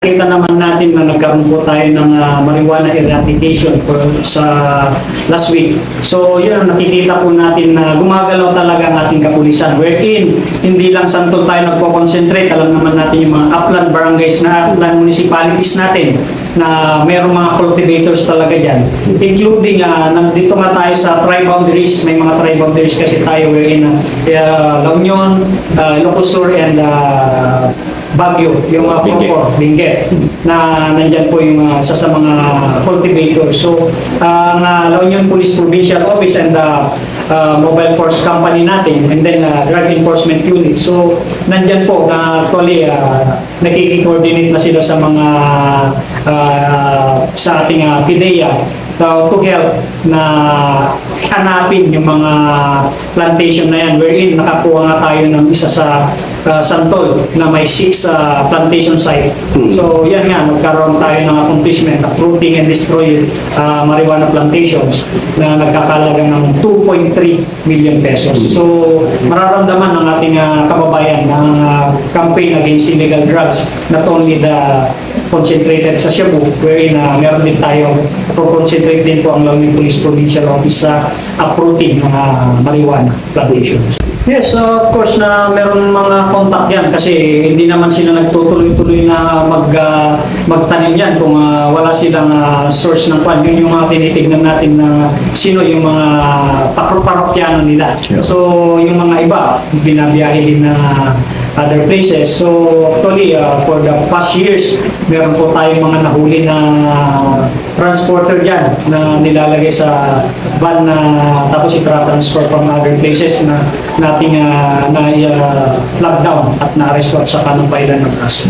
Kita naman natin na nagkaroon po tayo ng ah, marijuana eradication for, sa last week. So yun ang nakikita po natin na gumagalaw talaga ang ating kapulisan. Wherein, hindi lang santol tayo nagpo-concentrate. Alam naman natin yung mga upland barangays na upland municipalities natin na mayroong mga cultivators talaga dyan. Including, ah, nandito nga tayo sa tri-boundaries. May mga tri-boundaries kasi tayo wherein uh, La Union, uh, Ilocos Sur, and ah, Baguio, yung mga Benguet. Purpur, Benguet, na nandyan po yung uh, isa sa mga cultivators. So, ang uh, La Union Police Provincial Office and the uh, Mobile Force Company natin, and then uh, Drug Enforcement Unit. So, nandyan po na actually uh, nakikikoordinate na sila sa mga uh, sa ating uh, PIDEA uh, to help na hanapin yung mga plantation na yan wherein nakakuha nga tayo ng isa sa uh, Santol na may six uh, plantation site. So yan nga, nagkaroon tayo ng accomplishment uprooting and destroy uh, marijuana plantations na nagkakalaga ng 2.3 million pesos. So mararamdaman ng ating uh, kababayan ng uh, campaign against illegal drugs not only the concentrated sa Cebu wherein uh, meron din tayo concentrate din po ang Lawin Police Provincial Office sa uprooting ng uh, marijuana plantations. Yes, uh, of course na meron mga contact yan kasi hindi naman sila nagtutuloy-tuloy na mag, uh, magtanim yan kung uh, wala silang uh, source ng kwan. Yun yung mga tinitignan natin na sino yung mga parokyanon nila. Yeah. So, yung mga iba, binabiyahe din na other places. So, actually, uh, for the past years, meron po tayong mga nahuli na transporter dyan na nilalagay sa van na tapos i-transfer from other places na nating uh, na uh, lockdown at na-arresto at sa kanumpailan ng kaso.